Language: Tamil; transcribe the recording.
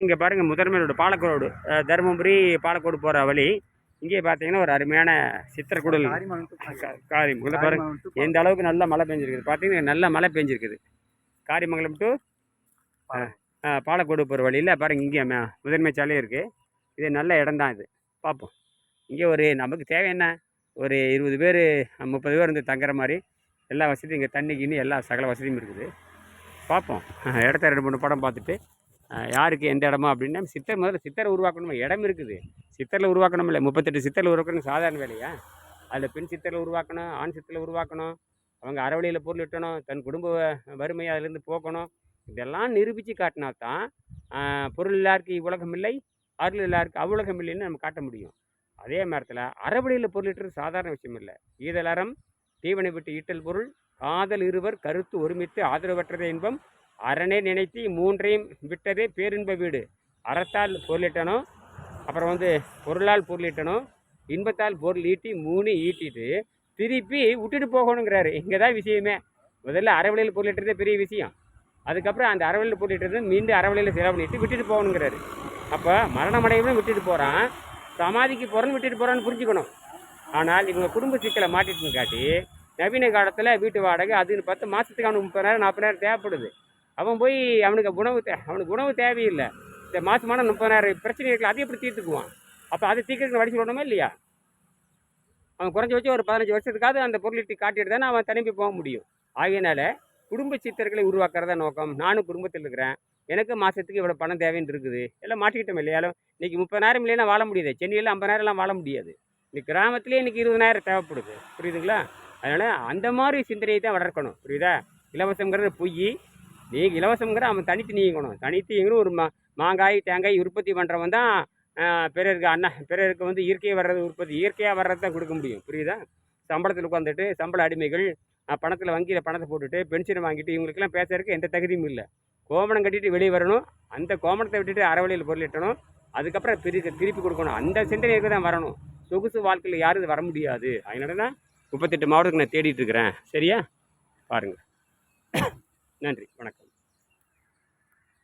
இங்கே பாருங்கள் முதன்மை ரோடு பாலக்கோடு தருமபுரி பாலக்கோடு போகிற வழி. இங்கே பார்த்தீங்கன்னா ஒரு அருமையான சித்திரக்குடல். கா- காரியம் இங்கே பாருங்க. எந்த அளவுக்கு நல்ல மழை பெஞ்சிருக்குது. பார்த்தீங்கன்னா நல்ல மழை பெஞ்சிருக்குது. காரிமங்கலம் டு பாலக்கோடு. போகிற வழியில் பாருங்க இங்கே முதன்மை சாலையும் இருக்குது இது நல்ல இடம் தான் இது. பார்ப்போம் இங்கே ஒரு நமக்கு தேவை என்ன? ஒரு இருபது பேர் முப்பது பேர் வந்து தங்குற மாதிரி எல்லா வசதியும் இங்கே தண்ணி கிண்ணி எல்லா சகல வசதியும் இருக்குது. பார்ப்போம் இடத்த ரெண்டு மூணு படம் பார்த்துட்டு யாருக்கு எந்த இடமா அப்படின்னா சித்தர் முதல்ல சித்தரை உருவாக்கணும்? இடம் இருக்குது. சித்தரில் உருவாக்கணும் இல்லை முப்பத்தெட்டு சித்தரில் உருவாக்கணும் சாதாரண வேலையா? அதில் பெண் சித்தரில் உருவாக்கணும் ஆண் சித்தரில் உருவாக்கணும். அவங்க அறவழியில் பொருள் இட்டணும் தன் குடும்ப வறுமையை அதிலேருந்து போக்கணும். இதெல்லாம் நிரூபித்து காட்டினா தான் பொருள் எல்லாருக்கு இவ்வுலகம் இல்லை அருள் எல்லாருக்கு அவ்வுலகம் இல்லைன்னு நம்ம காட்ட முடியும். அதே நேரத்தில் அறவழியில் பொருள் இட்டுறது சாதாரண விஷயம் இல்லை ஈதலறம் தீவனை விட்டு ஈட்டல் பொருள் காதல் இருவர் கருத்து ஒருமித்து ஆதரவற்றதே இன்பம் அரணே நினைத்து மூன்றையும் விட்டதே பேரின்ப வீடு. அறத்தால் பொருளிட்டனும் அப்புறம் வந்து பொருளால் பொருளிட்டனும் இன்பத்தால் பொருள் ஈட்டி மூணு ஈட்டிட்டு திருப்பி விட்டுட்டு போகணுங்கிறாரு. இங்கே தான் விஷயமே. முதல்ல அறவழியில் பொருளிட்டதே பெரிய விஷயம். அதுக்கப்புறம் அந்த அறவழியில் பொருளிட்டது மீண்டும் அறவழியில் செலவு பண்ணிட்டு விட்டுட்டு போகணுங்கிறாரு. அப்போ மரணம் விட்டுட்டு போகிறான் சமாதிக்கு போகிறன்னு விட்டுட்டு போகிறான்னு புரிஞ்சுக்கணும். ஆனால் இவங்க குடும்ப சிக்கலை மாட்டிட்டுன்னு காட்டி நவீன காலத்தில் வீட்டு வாடகை அதுன்னு பார்த்து மாதத்துக்கு அவனுக்கு முப்பதாயிரம் நாற்பதாயிரம் தேவைப்படுது. அவன் போய் அவனுக்கு உணவு தே அவனுக்கு உணவு தேவையில்லை. இந்த மாதமான முப்பதாயிரம் பிரச்சனை இருக்குல்ல அதை எப்படி தீர்த்துக்குவான்? அப்போ அதை தீர்க்கறதுக்கு வழி சொல்லணுமா இல்லையா? அவன் குறைஞ்ச வச்சு ஒரு பதினஞ்சு வருஷத்துக்காவது அந்த பொருளிட்டு காட்டிட்டு தானே அவன் திரும்பி போக முடியும். ஆகையினால குடும்ப சித்தர்களை உருவாக்குறதா நோக்கம். நானும் குடும்பத்தில் இருக்கிறேன். எனக்கு மாதத்துக்கு இவ்வளோ பணம் தேவைன்னு இருக்குது. எல்லாம் மாட்டிக்கிட்டோம் இல்லையாலும் இன்னைக்கு முப்பதாயிரம் இல்லைன்னா வாழ முடியாது. சென்னையில் ஐம்பதாயிரம்லாம் வாழ முடியாது. இன்னைக்கு கிராமத்துலேயே இன்னைக்கு இருபதாயிரம் தேவைப்படுது. புரியுதுங்களா? அதனால் அந்த மாதிரி சிந்தனையை தான் வளர்க்கணும். புரியுதா? இலவசங்கிறது பொய். நீங்கள் இலவசங்கிற அவன் தனித்து நீங்கணும். தனித்து நீங்கணும் ஒரு மா மாங்காய் தேங்காய் உற்பத்தி பண்ணுறவன் தான் பிறருக்கு அண்ணா பிறருக்கு வந்து இயற்கையாக வர்றது உற்பத்தி இயற்கையாக வர்றது தான் கொடுக்க முடியும். புரியுதா? சம்பளத்தில் உட்காந்துட்டு சம்பள அடிமைகள் பணத்தில் வங்கியில் பணத்தை போட்டுட்டு பென்ஷன் வாங்கிட்டு இவங்களுக்கெல்லாம் பேசுறதுக்கு எந்த தகுதியும் இல்லை. கோமணம் கட்டிட்டு வெளியே வரணும் அந்த கோமணத்தை விட்டுட்டு அறவழியில் பொருளிட்டணும் அதுக்கப்புறம் திருப்பி திருப்பி கொடுக்கணும். அந்த சிந்தனைக்கு தான் வரணும். சொகுசு வாழ்க்கையில் யாரும் இது வர முடியாது. அதனால தான் முப்பத்தெட்டு மாவட்டத்துக்கு நான் தேடிட்டு இருக்கிறேன். சரியா? பாருங்கள் நன்றி. வணக்கம்.